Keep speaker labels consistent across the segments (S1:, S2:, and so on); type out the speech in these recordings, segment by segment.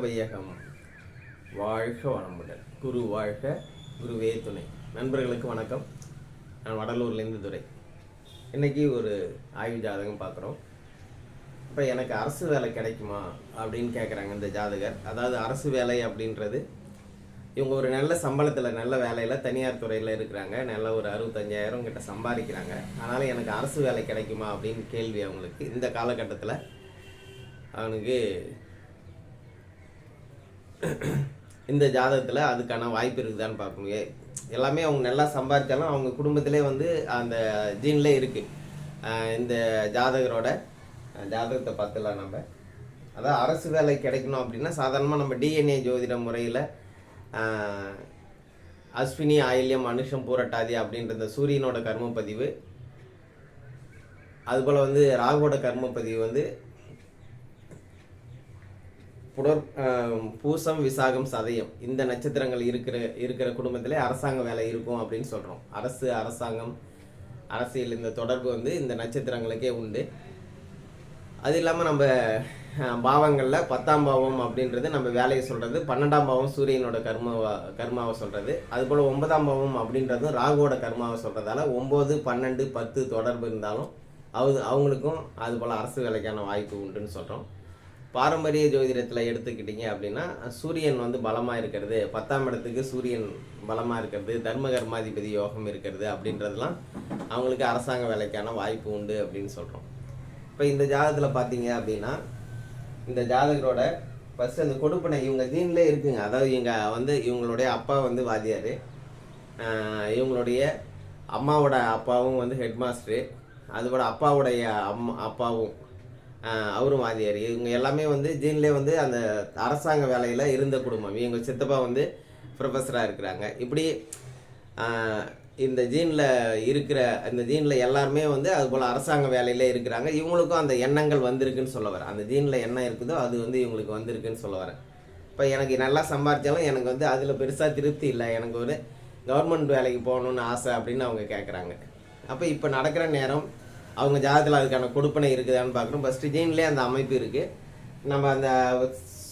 S1: வையகம் வாழ்க வளமுடன். குரு வாழ்க குருவே துணை. நண்பர்களுக்கு வணக்கம். நான் வடலூர்லேருந்து துறை இன்றைக்கி ஒரு ஆய்வு ஜாதகம் பார்க்குறோம். இப்போ எனக்கு அரசு வேலை கிடைக்குமா அப்படின்னு கேட்குறாங்க இந்த ஜாதகர். அதாவது அரசு வேலை அப்படின்றது இவங்க ஒரு நல்ல சம்பளத்தில் நல்ல வேலையில் தனியார் துறையில் இருக்கிறாங்க. நல்ல ஒரு அறுபத்தஞ்சாயிரம் கிட்ட சம்பாதிக்கிறாங்க. அதனால் எனக்கு அரசு வேலை கிடைக்குமா அப்படின்னு கேள்வி அவங்களுக்கு. இந்த காலகட்டத்தில் அவனுக்கு இந்த ஜாதகத்தில் அதுக்கான வாய்ப்பு இருக்குதான்னு பார்க்கணும் எல்லாமே அவங்க நல்லா சம்பாதிச்சாலும் அவங்க குடும்பத்திலே வந்து அந்த ஜீன்ல இருக்கு. இந்த ஜாதகரோட ஜாதகத்தை பார்த்துலாம் நம்ம. அதாவது அரசு வேலை கிடைக்கணும் அப்படின்னா சாதாரணமாக நம்ம டிஎன்ஏ ஜோதிட முறையில் அஸ்வினி ஆயில்யம் அனுஷம் பூரட்டாதி அப்படின்ற இந்த சூரியனோட கர்ம பதிவு அதுபோல் வந்து ராகுவோட கர்ம பதிவு வந்து புடர் பூசம் விசாகம் சதயம். இந்த நட்சத்திரங்கள் இருக்கிற இருக்கிற குடும்பத்திலே அரசாங்க வேலை இருக்கும் அப்படின்னு சொல்கிறோம் அரசு அரசாங்கம் அரசியல் இந்த தொடர்பு வந்து இந்த நட்சத்திரங்களுக்கே உண்டு. அது இல்லாமல் நம்ம பாவங்களில் பத்தாம் பாவம் அப்படின்றது நம்ம வேலையை சொல்கிறது பன்னெண்டாம் பாவம் சூரியனோட கர்மாவா கர்மாவை சொல்கிறது அதுபோல் ஒன்பதாம் பாவம் அப்படின்றதும் ராகுவோட கர்மாவை சொல்கிறதால ஒம்பது பன்னெண்டு பத்து தொடர்பு இருந்தாலும் அது அவங்களுக்கும் அதுபோல் அரசு வேலைக்கான வாய்ப்பு உண்டுன்னு சொல்கிறோம் பாரம்பரிய ஜோதிடத்தில் எடுத்துக்கிட்டீங்க அப்படின்னா சூரியன் வந்து பலமாக இருக்கிறது பத்தாம் இடத்துக்கு சூரியன் பலமாக இருக்கிறது தர்ம கர்மாதிபதி யோகம் இருக்கிறது அப்படின்றதெல்லாம் அவங்களுக்கு அரசாங்க வேலைக்கான வாய்ப்பு உண்டு அப்படின்னு சொல்கிறோம் இப்போ இந்த ஜாதகத்தில் பார்த்தீங்க அப்படின்னா இந்த ஜாதகரோட ஃபஸ்ட்டு அந்த கொடுப்பனை இவங்க ஜீன்லேயே இருக்குங்க. அதாவது இவங்க வந்து இவங்களுடைய அப்பா வந்து வாத்தியார். இவங்களுடைய அம்மாவோட அப்பாவும் வந்து ஹெட் மாஸ்டரு அதுபோல் அப்பாவுடைய அம்மா அப்பாவும் அவரும் வாதியார் இவங்க எல்லாமே வந்து ஜீன்லேயே வந்து அந்த அரசாங்க வேலையில் இருந்த குடும்பம். இவங்க சித்தப்பா வந்து ப்ரொஃபஸராக இருக்கிறாங்க. இப்படி இந்த ஜீனில் இருக்கிற அந்த ஜீனில் எல்லாருமே வந்து அதுபோல் அரசாங்க வேலையில் இருக்கிறாங்க. இவங்களுக்கும் அந்த எண்ணங்கள் வந்திருக்குன்னு சொல்ல வரேன். அந்த ஜீனில் என்ன இருக்குதோ அது வந்து இவங்களுக்கு வந்திருக்குன்னு சொல்ல வரேன். இப்போ எனக்கு நல்லா சம்பாதிச்சாலும் எனக்கு வந்து அதில் பெருசாக திருப்தி இல்லை. எனக்கு ஒரு கவர்மெண்ட் வேலைக்கு போகணுன்னு ஆசை அப்படின்னு அவங்க கேட்குறாங்க அப்போ இப்போ நடக்கிற நேரம் அவங்க ஜாதகத்தில் அதுக்கான கொடுப்பனை இருக்குதான்னு பார்க்குறோம் ஃபஸ்ட்டு ஜீன்லேயே அந்த அமைப்பு இருக்குது நம்ம அந்த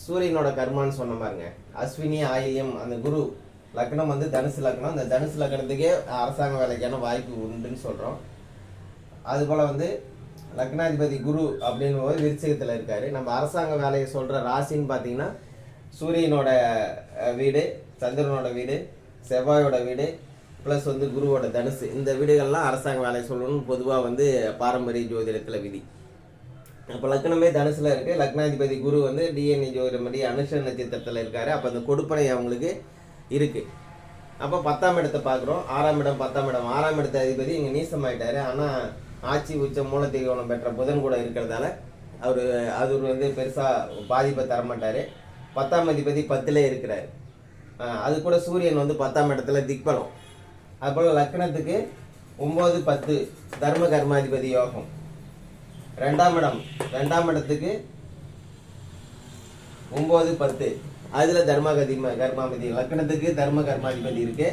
S1: சூரியனோட கர்மான்னு சொன்ன பாருங்க. அஸ்வினி ஆயில்யம் அந்த குரு லக்னம் வந்து தனுசு லக்னம். அந்த தனுசு லக்னத்துக்கே அரசாங்க வேலைக்கான வாய்ப்பு உண்டுன்னு சொல்கிறோம் அதுபோல் வந்து லக்னாதிபதி குரு அப்படின்னு போது விருச்சிகத்தில் இருக்காரு. நம்ம அரசாங்க வேலையை சொல்கிற ராசின்னு பார்த்தீங்கன்னா சூரியனோட வீடு சந்திரனோட வீடு செவ்வாயோட வீடு ப்ளஸ் வந்து குருவோட தனுசு. இந்த வீடுகள்லாம் அரசாங்க வேலையை சொல்லணும்னு பொதுவாக வந்து பாரம்பரிய ஜோதிடத்தில் விதி. அப்போ லக்னமே தனுசில் இருக்குது லக்னாதிபதி குரு வந்து டிஎன்ஏ ஜோதிடம்படி அனுஷ நட்சத்திரத்தில் இருக்கார். அப்போ அந்த கொடுப்பனை அவங்களுக்கு இருக்குது அப்போ பத்தாம் இடத்தை பார்க்குறோம். ஆறாம் இடம் பத்தாம் இடம். ஆறாம் இடத்த அதிபதி இங்கே நீசமாயிட்டார். ஆனால் ஆட்சி உச்ச மூலத்தீவனம் பெற்ற புதன் கூட இருக்கிறதால அவர் அது வந்து பெருசாக பாதிப்பை தரமாட்டார். பத்தாம் அதிபதி பத்திலே இருக்கிறார். அது கூட சூரியன் வந்து பத்தாம் இடத்துல திக்பலம். அதுபோல் லக்னத்துக்கு ஒம்பது பத்து தர்ம கர்மாதிபதி யோகம். ரெண்டாம் இடம் ரெண்டாம் இடத்துக்கு ஒம்பது பத்து. அதில் தர்மகதி கர்மாதிபதி லக்னத்துக்கு தர்ம கர்மாதிபதி இருக்கு.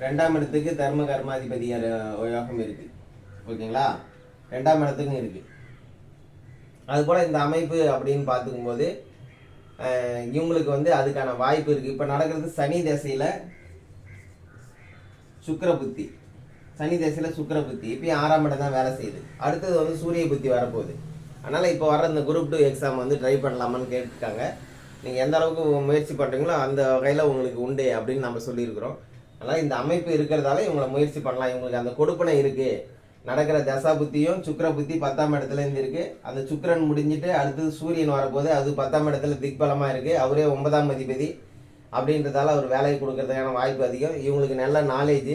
S1: ரெண்டாம் இடத்துக்கு தர்ம கர்மாதிபதி யோகம் இருக்கு. ஓகேங்களா? ரெண்டாம் இடத்துக்கும் இருக்கு. அதுபோல் இந்த அமைப்பு அப்படின்னு பார்த்துக்கும்போது இவங்களுக்கு வந்து அதுக்கான வாய்ப்பு இருக்குது இப்போ நடக்கிறது சனி தசையில் சுக்கர புத்தி. சனி தசையில் சுக்கிர புத்தி. இப்போயும் ஆறாம் இடம் தான் வேலை செய்யுது. அடுத்தது வந்து சூரிய புத்தி வரப்போகுது. அதனால் இப்போ வர இந்த குரூப் டூ எக்ஸாம் வந்து ட்ரை பண்ணலாமான்னு கேட்டுருக்காங்க. நீங்கள் எந்த அளவுக்கு முயற்சி பண்ணுறீங்களோ அந்த வகையில் உங்களுக்கு உண்டு அப்படின்னு நம்ம சொல்லியிருக்கிறோம். அதனால் இந்த அமைப்பு இருக்கிறதால இவங்களை முயற்சி பண்ணலாம். இவங்களுக்கு அந்த கொடுப்பனை இருக்குது நடக்கிற தசா புத்தியும் சுக்கர புத்தி பத்தாம் இடத்துல இருந்து இருக்கு அந்த சுக்கிரன் முடிஞ்சிட்டு அடுத்தது சூரியன் வரப்போது அது பத்தாம் இடத்துல திக்பலமாக இருக்கு. அவரே ஒன்பதாம் அதிபதி அப்படின்றதால அவர் வேலையை கொடுக்கறதுக்கான வாய்ப்பு அதிகம். இவங்களுக்கு நல்ல நாலேஜ்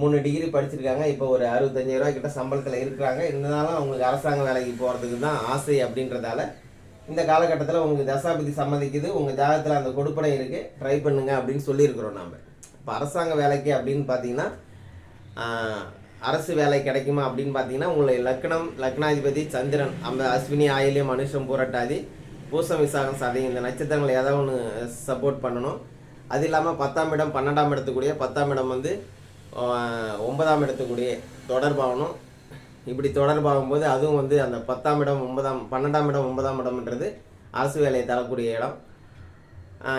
S1: மூணு டிகிரி படிச்சிருக்காங்க. இப்போ ஒரு அறுபத்தஞ்சாயிரம் கிட்ட சம்பளத்தில் இருக்கிறாங்க. இருந்தாலும் அவங்களுக்கு அரசாங்க வேலைக்கு போகிறதுக்கு தான் ஆசை அப்படின்றதால இந்த காலகட்டத்தில் உங்களுக்கு தசாபதி சம்மதிக்குது. உங்கள் ஜாதகத்தில் அந்த கொடுப்பனை இருக்குது ட்ரை பண்ணுங்க அப்படின்னு சொல்லியிருக்கிறோம் நாம். இப்போ அரசாங்க வேலைக்கு அப்படின்னு பார்த்தீங்கன்னா அரசு வேலை கிடைக்குமா அப்படின்னு பார்த்தீங்கன்னா உங்களுடைய லக்னம் லக்னாதிபதி சந்திரன் அந்த அஸ்வினி ஆயிலே மனுஷம் பூரட்டாதி பூசம் விசாகம் சதை இந்த நட்சத்திரங்களை ஏதாவது ஒன்று சப்போர்ட் பண்ணணும். அது இல்லாமல் பத்தாம் இடம் பன்னெண்டாம் இடத்துக்குடிய பத்தாம் இடம் வந்து ஒன்பதாம் இடத்துக்குடிய தொடர்பாகணும். இப்படி தொடர்பாகும் போது அதுவும் வந்து அந்த பத்தாம் இடம் ஒன்பதாம் பன்னெண்டாம் இடம் ஒன்பதாம் இடம்ன்றது அரசு வேலையை தரக்கூடிய இடம்.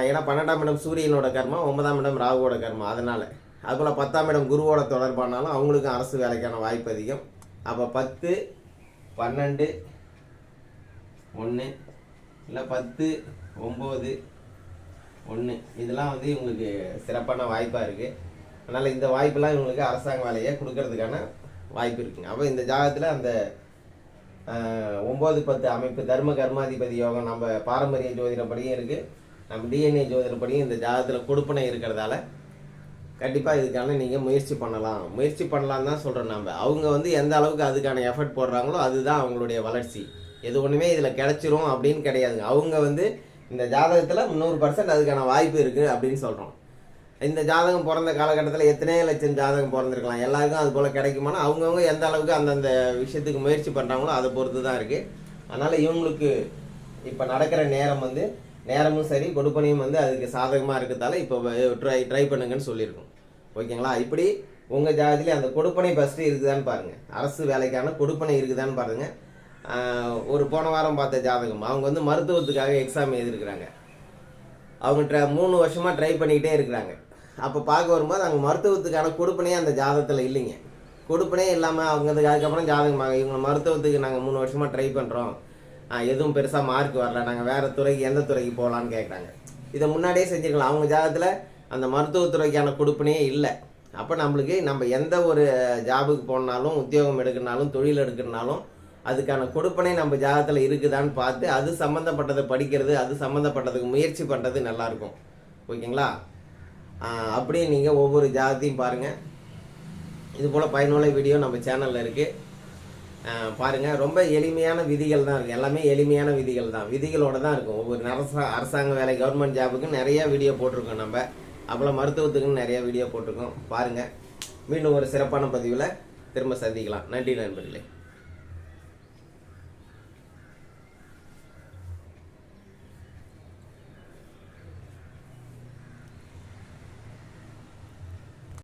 S1: ஏன்னா பன்னெண்டாம் இடம் சூரியனோட கர்மம் ஒன்பதாம் இடம் ராகுவோட கர்மம் அதனால். அதுபோல் பத்தாம் இடம் குருவோட தொடர்பானாலும் அவங்களுக்கும் அரசு வேலைக்கான வாய்ப்பு அதிகம். அப்போ பத்து பன்னெண்டு ஒன்று இல்லை பத்து ஒம்பது ஒன்று இதெல்லாம் வந்து இவங்களுக்கு சிறப்பான வாய்ப்பாக இருக்குது அதனால் இந்த வாய்ப்பெல்லாம் இவங்களுக்கு அரசாங்க வேலையை கொடுக்கறதுக்கான வாய்ப்பு இருக்குங்க. அப்போ இந்த ஜாதகத்தில் அந்த ஒம்பது பத்து அமைப்பு தர்ம கர்மாதிபதி யோகம் நம்ம பாரம்பரிய ஜோதிடப்படியும் இருக்குது நம்ம டிஎன்ஏ ஜோதிடப்படியும் இந்த ஜாதகத்தில் கொடுப்பனை இருக்கிறதால கண்டிப்பாக இதுக்கான நீங்கள் முயற்சி பண்ணலாம். முயற்சி பண்ணலாம் தான் சொல்கிறோம் நம்ம அவங்க வந்து எந்த அளவுக்கு அதுக்கான எஃபர்ட் போடுறாங்களோ அதுதான் அவங்களுடைய வளர்ச்சி. எது ஒன்றுமே இதில் கிடச்சிரும் அப்படின்னு கிடையாதுங்க. அவங்க வந்து இந்த ஜாதகத்தில் முந்நூறு பர்சன்ட் அதுக்கான வாய்ப்பு இருக்குது அப்படின்னு சொல்கிறோம் இந்த ஜாதகம் பிறந்த காலகட்டத்தில் எத்தனையோ லட்சம் ஜாதகம் பிறந்திருக்கலாம். எல்லாருக்கும் அது போல் கிடைக்குமானா அவங்கவுங்க எந்த அளவுக்கு அந்தந்த விஷயத்துக்கு முயற்சி பண்ணுறாங்களோ அதை பொறுத்து தான் இருக்குது அதனால் இவங்களுக்கு இப்போ நடக்கிற நேரம் வந்து நேரமும் சரி கொடுப்பனையும் வந்து அதுக்கு சாதகமாக இருக்கிறதால இப்போ ட்ரை ட்ரை பண்ணுங்கன்னு சொல்லியிருக்கோம். ஓகேங்களா? இப்படி உங்கள் ஜாதகத்திலே அந்த கொடுப்பனை ஃபஸ்ட்டு இருக்குதான்னு பாருங்கள் அரசு வேலைக்கான கொடுப்பனை இருக்குதான்னு பாருங்கள் ஒரு போன வாரம் பார்த்த ஜாதகம். அவங்க வந்து மருத்துவத்துக்காக எக்ஸாம் எழுதிருக்கிறாங்க அவங்க ட்ரை மூணு வருஷமாக ட்ரை பண்ணிக்கிட்டே இருக்கிறாங்க. அப்போ பார்க்க வரும்போது அவங்க மருத்துவத்துக்கான கொடுப்பனே அந்த ஜாதகத்தில் இல்லைங்க. கொடுப்பனே இல்லாமல் அவங்க அதுக்கப்புறம் ஜாதகம் இவங்க மருத்துவத்துக்கு நாங்கள் மூணு வருஷமாக ட்ரை பண்ணுறோம் எதுவும் பெருசாக மார்க் வரல. நாங்கள் வேறு துறைக்கு எந்த துறைக்கு போகலான்னு கேட்குறாங்க இதை முன்னாடியே செஞ்சுருக்கலாம். அவங்க ஜாதகத்தில் அந்த மருத்துவத்துறைக்கான கொடுப்பனே இல்லை. அப்போ நம்மளுக்கு நம்ம எந்த ஒரு ஜாபுக்கு போனாலும் உத்தியோகம் எடுக்கணுனாலும் தொழில் எடுக்கணுனாலும் அதுக்கான கொடுப்பனை நம்ம ஜாதகத்தில் இருக்குதான்னு பார்த்து அது சம்மந்தப்பட்டதை படிக்கிறது அது சம்மந்தப்பட்டதுக்கு முயற்சி பண்ணுறது நல்லாயிருக்கும். ஓகேங்களா? அப்படியே நீங்கள் ஒவ்வொரு ஜாதத்தையும் பாருங்கள் இது போல் பயனுள்ள வீடியோ நம்ம சேனலில் இருக்குது பாருங்கள் ரொம்ப எளிமையான விதிகள் தான் இருக்குது எல்லாமே எளிமையான விதிகள் தான். விதிகளோடு தான் இருக்கும். ஒவ்வொரு அரசா அரசாங்க வேலை கவர்மெண்ட் ஜாபுக்கு நிறையா வீடியோ போட்டிருக்கோம் நம்ம. அப்புறம் மருத்துவத்துக்குன்னு நிறைய வீடியோ போட்டிருக்கோம். பாருங்கள் மீண்டும் ஒரு சிறப்பான பதிவில் திரும்ப சந்திக்கலாம். நன்றி நண்பர்களே.